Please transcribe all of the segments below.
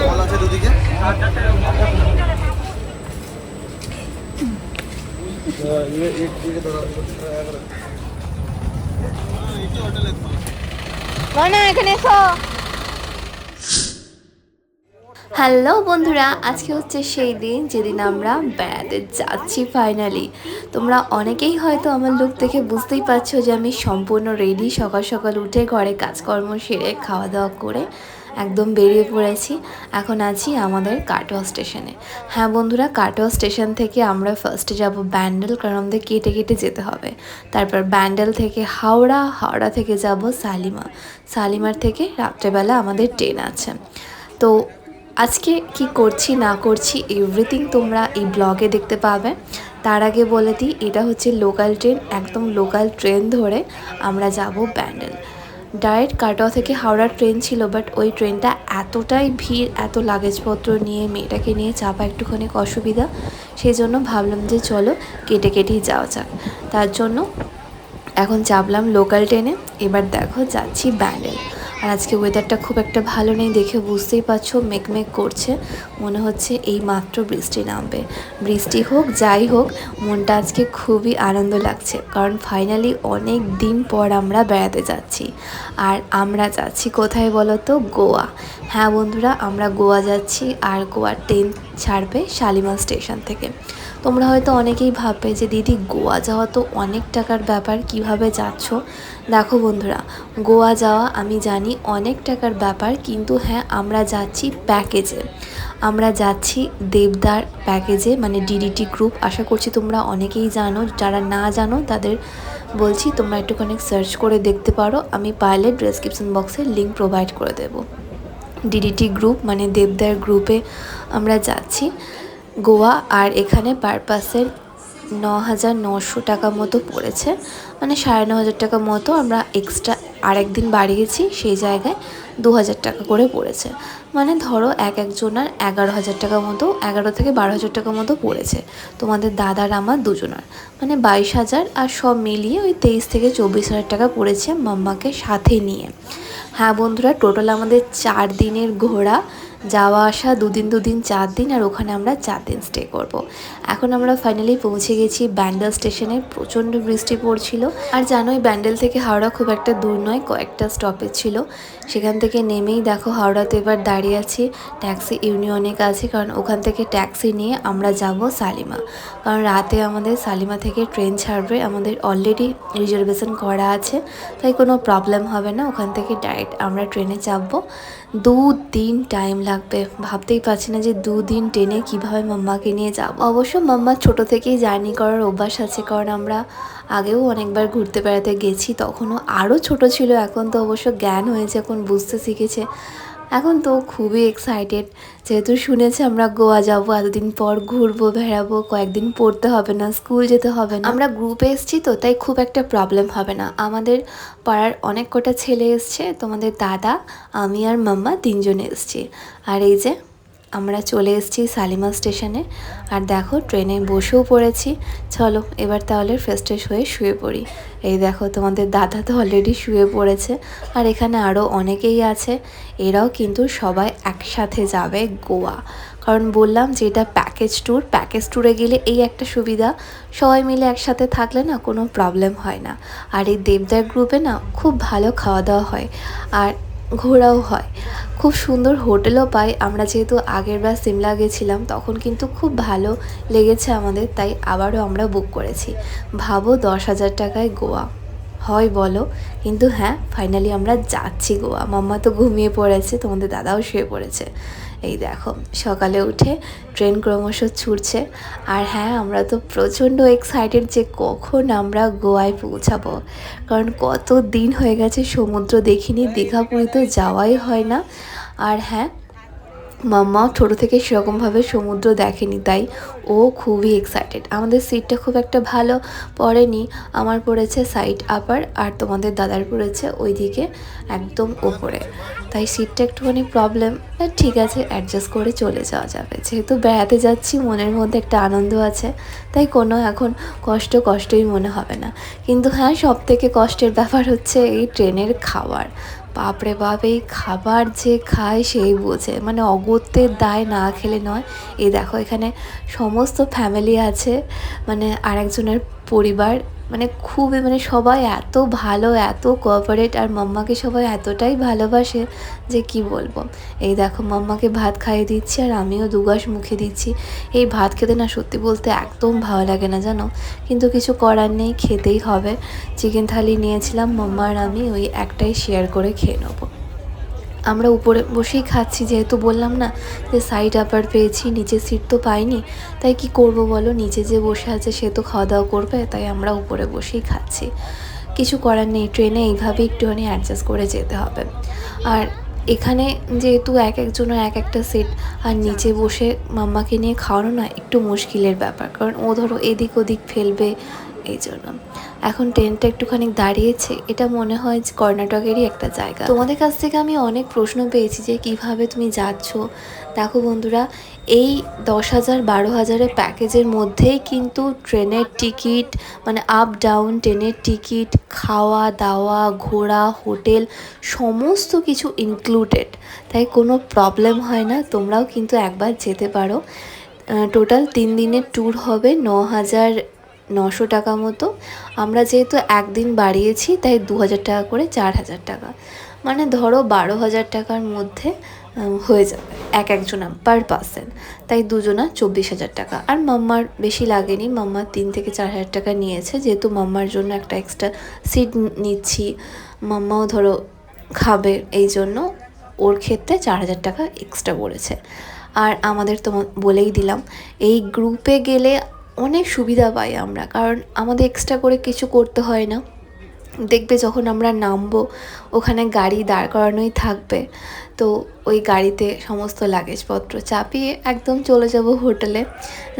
Call আছে দুদিকে এখানে এসো। হ্যালো বন্ধুরা, আজকে হচ্ছে সেই দিন যেদিন আমরা বেড়াতে যাচ্ছি ফাইনালি তোমরা অনেকেই হয়তো আমার লুক দেখে বুঝতেই পারছ যে আমি সম্পূর্ণ রেডি সকাল সকাল উঠে ঘরে কাজকর্ম সেরে খাওয়া দাওয়া করে একদম বেরিয়ে পড়েছি। এখন আছি আমাদের কাটোয়া স্টেশনে হ্যাঁ বন্ধুরা কাটোয়া স্টেশন থেকে আমরা ফার্স্টে যাব ব্যান্ডেল কারণ আমাদের কেটে কেটে যেতে হবে। তারপর ব্যান্ডেল থেকে হাওড়া হাওড়া থেকে যাব সালিমা সালিমার থেকে রাত্রেবেলা আমাদের ট্রেন আছে। তো আজকে কি করছি, না করছি এভরিথিং তোমরা এই ব্লগে দেখতে পাবে। তার আগে বলে দিই, এটা হচ্ছে লোকাল ট্রেন একদম লোকাল ট্রেন ধরে আমরা যাব ব্যান্ডেল। ডাইরেক্ট কাটোয়া থেকে হাওড়ার ট্রেন ছিল বাট ওই ট্রেনটা এতটাই ভিড়, এত লাগেজপত্র নিয়ে মেয়েটাকে নিয়ে চাপা একটুখানি অসুবিধা। সেই জন্য ভাবলাম যে চলো কেটে কেটেই যাওয়া যাক। তার জন্য এখন চাপলাম লোকাল ট্রেনে এবার দেখো যাচ্ছি ব্যান্ডেল। আর আজকে ওয়েদারটা খুব একটা ভালো নেই দেখে বুঝতেই পারছ মেকমেক করছে। মনে হচ্ছে এই মাত্র বৃষ্টি নামবে। বৃষ্টি হোক, যাই হোক, মনটা আজকে খুবই আনন্দ লাগছে। কারণ ফাইনালি অনেক দিন পর আমরা বেড়াতে যাচ্ছি। আর আমরা যাচ্ছি কোথায় বলো তো গোয়া। হ্যাঁ বন্ধুরা, আমরা গোয়া যাচ্ছি আর গোয়ার ট্রেন ছাড়বে শালিমার স্টেশন থেকে। তোমরা হয়তো অনেকেই ভাববে যে, দিদি, গোয়া যাওয়া তো অনেক টাকার ব্যাপার, কীভাবে যাচ্ছ? দেখো বন্ধুরা, গোয়া যাওয়া আমি জানি অনেক টাকার ব্যাপার, কিন্তু হ্যাঁ আমরা যাচ্ছি প্যাকেজে। আমরা যাচ্ছি দেবদার প্যাকেজে মানে ডিডিটি গ্রুপ আশা করছি তোমরা অনেকেই জানো, যারা না জানো, তাদের বলছি তোমরা একটুখানি সার্চ করে দেখতে পারো। আমি পারলে ডেসক্রিপশন বক্সে লিঙ্ক প্রোভাইড করে দেবো। ডিডিটি গ্রুপ মানে দেবদার গ্রুপে আমরা যাচ্ছি। গোয়া আর এখানে পার পার্সেন ন হাজার নশো টাকা মতো পড়েছে। মানে সাড়ে ন হাজার টাকা মতো আমরা এক্সট্রা আরেকদিন বাড়িয়েছি, সেই জায়গায় দু হাজার টাকা করে পড়েছে। মানে ধরো এক একজনার এগারো হাজার টাকা মতো, এগারো থেকে বারো হাজার টাকা মতো পড়েছে। তোমাদের দাদার, আমার দুজনার। মানে বাইশ হাজার আর সব মিলিয়ে ওই তেইশ থেকে চব্বিশ হাজার টাকা পড়েছে মাম্মাকে সাথে নিয়ে। হ্যাঁ বন্ধুরা টোটাল আমাদের চার দিনের ঘোরা। যাওয়া আসা দুদিন দুদিন, চার দিন, আর ওখানে আমরা চার দিন স্টে করব। এখন আমরা ফাইনালি পৌঁছে গেছি ব্যান্ডেল স্টেশনে প্রচণ্ড বৃষ্টি পড়ছিল। আর জানোই ব্যান্ডেল থেকে হাওড়া খুব একটা দূর নয়, কয়েকটা স্টপেজ ছিল। সেখান থেকে নেমেই দেখো হাওড়াতে এবার দাঁড়িয়ে আছি। ট্যাক্সি ইউনিয়নে কাছে, কারণ ওখান থেকে ট্যাক্সি নিয়ে আমরা যাব সালিমা কারণ রাতে আমাদের সালিমা থেকে ট্রেন ছাড়বে। আমাদের অলরেডি রিজার্ভেশন করা আছে। তাই কোনো প্রবলেম হবে না। ওখান থেকে ডাইরেক্ট আমরা ট্রেনে চাপবো। দু দিন টাইম লাগবে। ভাবতেই পারছি না যে দুদিন ট্রেনে কীভাবে মাম্মাকে নিয়ে যাব। অবশ্য মাম্মার ছোট থেকেই জার্নি করার অভ্যাস আছে, কারণ আমরা আগেও অনেকবার ঘুরতে বেড়াতে গেছি, তখনও আরও ছোট ছিল। এখন তো অবশ্য জ্ঞান হয়েছে, এখন বুঝতে শিখেছে। এখন তো খুবই এক্সাইটেড যেহেতু শুনেছি আমরা গোয়া যাব, এতদিন পর ঘুরবো, বেড়াবো, কয়েকদিন পড়তে হবে না স্কুল যেতে হবে না। আমরা গ্রুপে এসছি তো, তাই খুব একটা প্রবলেম হবে না। আমাদের পাড়ার অনেক কটা ছেলে এসছে, তোমাদের দাদা, আমি আর মাম্মা তিনজনে এসছি। আর এই যে আমরা চলে এসেছি সালিমা স্টেশনে। আর দেখো, ট্রেনে বসেও পড়েছি। চলো, এবার তাহলে ফ্রেশ হয়ে শুয়ে পড়ি। এই দেখো, তোমাদের দাদা তো অলরেডি শুয়ে পড়েছে। আর এখানে আরও অনেকেই আছে। এরাও কিন্তু সবাই একসাথে যাবে গোয়া। কারণ বললাম যে এটা প্যাকেজ ট্যুর প্যাকেজ ট্যুরে গেলে এই একটা সুবিধা। সবাই মিলে একসাথে থাকলে না কোনো প্রবলেম হয় না। আর এই দেবদার গ্রুপে না খুব ভালো খাওয়া দাওয়া হয়। আর ঘোরাও হয়। খুব সুন্দর হোটেলও পাই। আমরা যেহেতু আগের বার সিমলা গেছিলাম, তখন কিন্তু খুব ভালো লেগেছে আমাদের, তাই আবারও আমরা বুক করেছি। ভাবো দশ হাজার টাকায় গোয়া। হয় বলো। কিন্তু হ্যাঁ ফাইনালি আমরা যাচ্ছি গোয়া মাম্মা তো ঘুমিয়ে পড়েছে, তোমাদের দাদাও শুয়ে পড়েছে। এই দেখো, সকালে উঠে ট্রেন ক্রমশ ছুটছে। আর হ্যাঁ আমরা তো প্রচণ্ড এক্সাইটেড যে কখন আমরা গোয়ায় পৌঁছাবো। কারণ কত দিন হয়ে গেছে সমুদ্র দেখিনি দীঘা পুরী তো যাওয়াই হয় না। আর হ্যাঁ মাম্মাও ছোটো থেকে সেরকমভাবে সমুদ্র দেখেনি, তাই ও খুবই এক্সাইটেড আমাদের সিটটা খুব একটা ভালো পড়েনি, আমার পড়েছে সাইড আপার আর তোমাদের দাদার পড়েছে ওইদিকে একদম ওপরে। তাই সিটটা একটুখানি প্রবলেম ঠিক আছে অ্যাডজাস্ট করে চলে যাওয়া যাবে। যেহেতু বেড়াতে যাচ্ছি, মনের মধ্যে একটা আনন্দ আছে, তাই কোনো এখন কষ্ট কষ্টই মনে হবে না। কিন্তু হ্যাঁ সব থেকে কষ্টের ব্যাপার হচ্ছে এই ট্রেনের খাবার বাপরে বাপ এই খাবার যে খায় সেই বোঝে। মানে অগত্যের দায় না খেলে নয়। এই দেখো এখানে সমস্ত ফ্যামিলি আছে মানে আরেকজনের পরিবার মানে খুবই মানে সবাই এত ভালো, এত কোঅপারেট আর মাম্মাকে সবাই এতটাই ভালোবাসে যে কি বলব? এই দেখো মাম্মাকে ভাত খাইয়ে দিচ্ছি আর আমিও দুগাস মুখে দিচ্ছি। এই ভাত খেতে না সত্যি বলতে একদম ভালো লাগে না জানো? কিন্তু কিছু করার নেই, খেতেই হবে। চিকেন থালি নিয়েছিলাম মাম্মা আর আমি, ওই একটাই শেয়ার করে খেয়ে নেব। আমরা উপরে বসেই খাচ্ছি, যেহেতু বললাম না যে সাইড আপার পেয়েছি, নিচে সিট তো পাইনি, তাই কি করব বলো? নিচে যে বসে আছে সে তো খাওয়া দাওয়া করবে, তাই আমরা উপরে বসেই খাচ্ছি। কিছু করার নেই ট্রেনে এইভাবে একটুখানি অ্যাডজাস্ট করে যেতে হবে। আর এখানে যেহেতু এক একজনের এক একটা সিট আর নিচে বসে মাম্মাকে নিয়ে খাওয়ানো না, একটু মুশকিলের ব্যাপার। কারণ ও ধরো এদিক ওদিক ফেলবে এই জন্য। এখন ট্রেনটা একটুখানি দাঁড়িয়েছে, এটা মনে হয় যে কর্ণাটকেরই একটা জায়গা। তোমাদের কাছ থেকে আমি অনেক প্রশ্ন পেয়েছি যে কীভাবে তুমি যাচ্ছ। দেখো বন্ধুরা, এই দশ হাজার বারো হাজারের প্যাকেজের মধ্যেই কিন্তু ট্রেনের টিকিট মানে আপ ডাউন ট্রেনের টিকিট, খাওয়া, দাওয়া, ঘোরা, হোটেল, সমস্ত কিছু ইনক্লুডেড তাই কোনো প্রবলেম হয় না, তোমরাও কিন্তু একবার যেতে পারো। টোটাল তিন দিনের ট্যুর হবে ন হাজার নশো টাকা মতো। আমরা যেহেতু একদিন বাড়িয়েছি, তাই দু হাজার টাকা করে চার হাজার টাকা। মানে ধরো বারো হাজার টাকার মধ্যে হয়ে যাবে এক একজনা পার পার্সন তাই দুজনা চব্বিশ হাজার টাকা। আর মাম্মার বেশি লাগেনি। মাম্মার তিন থেকে চার হাজার টাকা নিয়েছে। যেহেতু মাম্মার জন্য একটা এক্সট্রা সিট নিচ্ছি, মাম্মাও ধরো খাবে এই জন্য, ওর ক্ষেত্রে চার হাজার টাকা এক্সট্রা পড়েছে। আর আমাদের তো বলেই দিলাম, এই গ্রুপে গেলে অনেক সুবিধা পাই আমরা, কারণ আমাদের এক্সট্রা করে কিছু করতে হয় না। দেখবে যখন আমরা নামবো, ওখানে গাড়ি দাঁড় করানোই থাকবে। তো ওই গাড়িতে সমস্ত লাগেজপত্র চাপিয়ে একদম চলে যাব হোটেলে।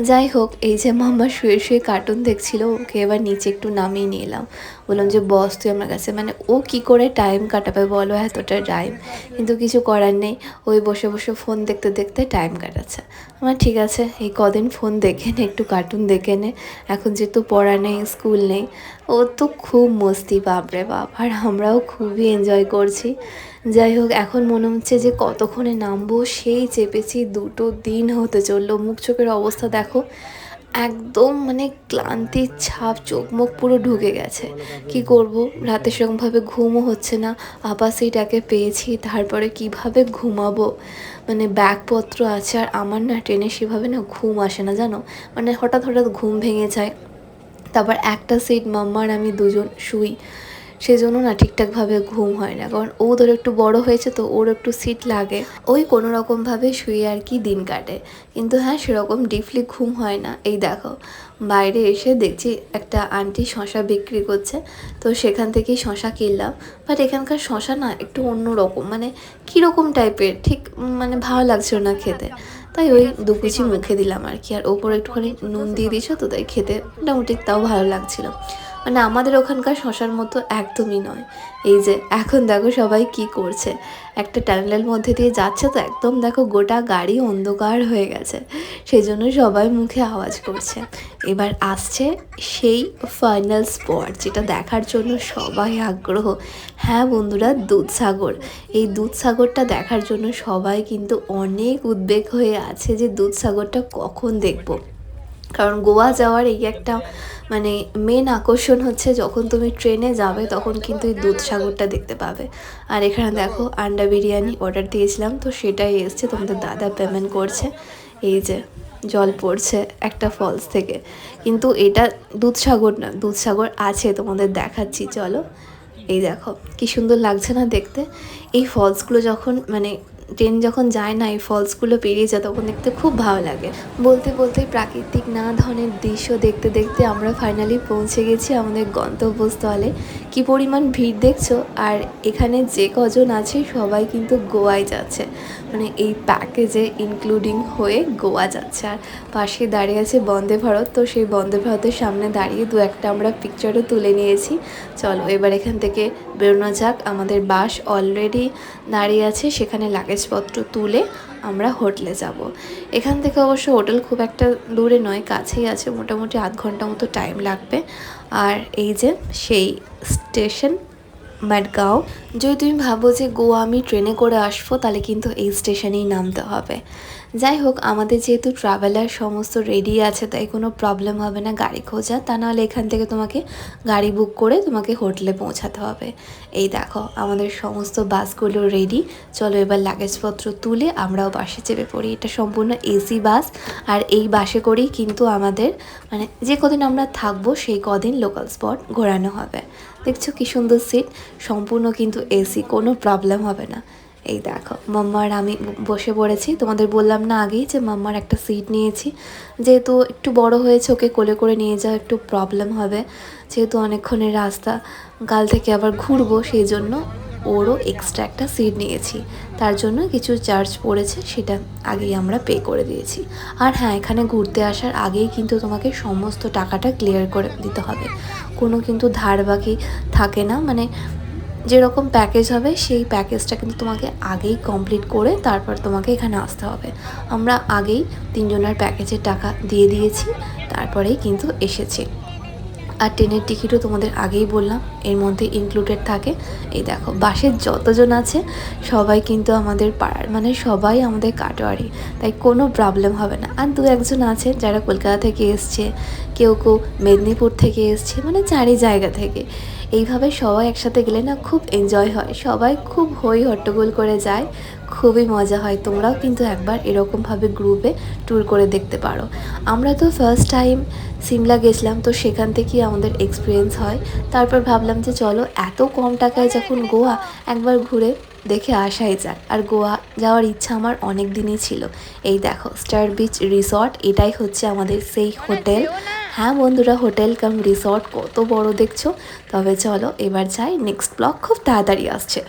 যাই হোক, এই যে মাম্মা শুয়ে শুয়ে কার্টুন দেখছিল, ওকে এবার নিচে একটু নামিয়ে নিয়ে এলাম। বললাম যে, বস, তুই আমার কাছে মানে ও কি করে টাইম কাটাবে বলো, এতটা টাইম কিন্তু কিছু করার নেই। ওই বসে বসে ফোন দেখতে দেখতে টাইম কাটাচ্ছে। আমার ঠিক আছে, এই কদিন ফোন দেখে নে, একটু কার্টুন দেখে নে। এখন যেহেতু পড়া নেই স্কুল নেই, ও তো খুব মস্তি, বাপরে বাপ। আর আমরাও খুবই এনজয় করছি। যাই হোক, এখন মনে হচ্ছে যে কতক্ষণে নামবো? সেই চেপেছি, দুটো দিন হতে চলল। মুখ চোখের অবস্থা দেখো, একদম মানে ক্লান্তির ছাপ, চোখ মুখ পুরো ঢুকে গেছে। কি করব? রাতে সেরকমভাবে ঘুমও হচ্ছে না। আবার সেইটাকে পেয়েছি, তারপরে কীভাবে ঘুমাবো? মানে ব্যাগপত্র আছে, আর আমার না ট্রেনে সেভাবে না ঘুম আসে না, জানো? মানে হঠাৎ হঠাৎ ঘুম ভেঙে যায়। তারপর একটা সিট মাম্মার আমি দুজন শুই। সেজন্য না ঠিকঠাকভাবে ঘুম হয় না। কারণ ও ধরো একটু বড় হয়েছে তো ওর একটু সিট লাগে। ওই কোনো রকমভাবে শুয়ে আর কি দিন কাটে। কিন্তু হ্যাঁ সেরকম ডিপলি ঘুম হয় না। এই দেখো, বাইরে এসে দেখছি একটা আন্টি শশা বিক্রি করছে। তো সেখান থেকেই শশা কিনলাম। বাট এখানকার শশা না একটু অন্য রকম মানে কীরকম টাইপের ঠিক মানে ভালো লাগছিল না খেতে। তাই ওই দু কুচি মুখে দিলাম আর কি। আর ওপরে একটুখানি নুন দিয়ে দিয়েছ তো তাই খেতে মোটামুটি তাও ভালো লাগছিল। মানে আমাদের ওখানকার শশার মতো একদমই নয়। এই যে, এখন দেখো সবাই কি করছে। একটা টানেলের মধ্যে দিয়ে যাচ্ছে তো একদম দেখো গোটা গাড়ি অন্ধকার হয়ে গেছে। সেই জন্য সবাই মুখে আওয়াজ করছে। এবার আসছে সেই ফাইনাল স্পট যেটা দেখার জন্য সবাই আগ্রহ। হ্যাঁ বন্ধুরা দুধসাগর এই দুধসাগরটা দেখার জন্য সবাই কিন্তু অনেক উদ্বেগ হয়ে আছে যে দুধসাগরটা কখন দেখব। কারণ গোয়া যাওয়ার এই একটা মানে মেন আকর্ষণ হচ্ছে যখন তুমি ট্রেনে যাবে তখন কিন্তু এই দুধসাগরটা দেখতে পাবে। আর এখানে দেখো আন্ডা বিরিয়ানি অর্ডার দিয়েছিলাম, তো সেটাই এসছে, তোমাদের দাদা পেমেন্ট করছে। এই যে জল পড়ছে একটা ফলস থেকে। কিন্তু এটা দুধসাগর না দুধসাগর আছে, তোমাদের দেখাচ্ছি, চলো। এই দেখো, কি সুন্দর লাগছে না দেখতে। এই ফলসগুলো যখন মানে ট্রেন যখন যায় না, এই ফলসগুলো পেরিয়ে যায়, তখন দেখতে খুব ভালো লাগে। বলতে বলতে প্রাকৃতিক না ধরনের দৃশ্য দেখতে দেখতে আমরা ফাইনালি পৌঁছে গেছি আমাদের গন্তব্যস্থলে। কি পরিমাণ ভিড় দেখছ? আর এখানে যে কজন আছে, সবাই কিন্তু গোয়ায় যাচ্ছে। মানে এই প্যাকেজে ইনক্লুডিং হয়ে গোয়া যাচ্ছে। আর পাশে দাঁড়িয়ে আছে বন্দে ভারত। তো সেই বন্দে ভারতের সামনে দাঁড়িয়ে দু একটা আমরা পিকচারও তুলে নিয়েছি। চলো, এবার এখান থেকে বেরোনো যাক। আমাদের বাস অলরেডি দাঁড়িয়ে আছে, সেখানে লাগেজপত্র তুলে আমরা হোটেলে যাব। এখান থেকে অবশ্য হোটেল খুব একটা দূরে নয়, কাছেই আছে, মোটামুটি আধ ঘণ্টা মতো টাইম লাগবে। আর এই যে সেই স্টেশন ম্যাডগাঁও যদি তুমি ভাবো যে গোয়া আমি ট্রেনে করে আসব, তাহলে কিন্তু এই স্টেশনেই নামতে হবে। যাই হোক, আমাদের যেহেতু ট্রাভেলার সমস্ত রেডি আছে, তাই কোনো প্রবলেম হবে না, গাড়ি খোঁজা। তা নাহলে এখান থেকে তোমাকে গাড়ি বুক করে তোমাকে হোটেলে পৌঁছাতে হবে। এই দেখো, আমাদের সমস্ত বাসগুলো রেডি চলো এবার লাগেজপত্র তুলে আমরাও বাসে চেপে পড়ি। এটা সম্পূর্ণ এসি বাস, আর এই বাসে করেই কিন্তু আমাদের মানে যে কদিন আমরা থাকব, সেই কদিন লোকাল স্পট ঘোরানো হবে। দেখছ কি সুন্দর সিট সম্পূর্ণ কিন্তু এসি কোনো প্রবলেম হবে না। এই দেখো মাম্মার আমি বসে পড়েছি। তোমাদের বললাম না আগেই যে মাম্মার একটা সিট নিয়েছি। যেহেতু একটু বড় হয়েছে, ওকে কোলে করে নিয়ে যাওয়া একটু প্রবলেম হবে। যেহেতু অনেকক্ষণের রাস্তা কাল থেকে আবার ঘুরবো, সেই জন্য ওরও এক্সট্রা একটা সিট নিয়েছি। তার জন্য কিছু চার্জ পড়েছে, সেটা আগেই আমরা পে করে দিয়েছি। আর হ্যাঁ এখানে ঘুরতে আসার আগেই কিন্তু তোমাকে সমস্ত টাকাটা ক্লিয়ার করে দিতে হবে। কোনো কিন্তু ধার বাকি থাকে না। মানে যেরকম প্যাকেজ হবে, সেই প্যাকেজটা কিন্তু তোমাকে আগেই কমপ্লিট করে তারপর তোমাকে এখানে আসতে হবে। আমরা আগেই তিনজনের প্যাকেজের টাকা দিয়ে দিয়েছি, তারপরেই কিন্তু এসেছি। আর ট্রেনের টিকিটও তোমাদের আগেই বললাম, এর মধ্যে ইনক্লুডেড থাকে। এই দেখো, বাসের যতজন আছে, সবাই কিন্তু আমাদের পাড়ার মানে সবাই আমাদের কাটোয়ারি, তাই কোনো প্রবলেম হবে না। আর দু একজন আছে যারা কলকাতা থেকে এসছে, কেউ কেউ মেদিনীপুর থেকে এসছে মানে চারি জায়গা থেকে। এইভাবে সবাই একসাথে গেলে না খুব এনজয় হয়। সবাই খুব হই হট্টগোল করে যায়। খুবই মজা হয়। তোমরাও কিন্তু একবার এরকমভাবে গ্রুপে ট্যুর করে দেখতে পারো। আমরা তো ফার্স্ট টাইম সিমলা গেছিলাম, তো সেখান থেকেই আমাদের এক্সপিরিয়েন্স হয়। তারপর ভাবলাম যে চলো, এত কম টাকায় যখন গোয়া একবার ঘুরে দেখে আসাই যাক আর গোয়া যাওয়ার ইচ্ছা আমার অনেক দিনই ছিল। এই দেখো স্টার বিচ রিসর্ট এটাই হচ্ছে আমাদের সেই হোটেল হ্যাঁ বন্ধুরা, হোটেল কাম রিসর্ট কত বড় দেখছ? তবে চলো এবার যাই নেক্সট ব্লক খুব তাড়াতাড়ি আসছে।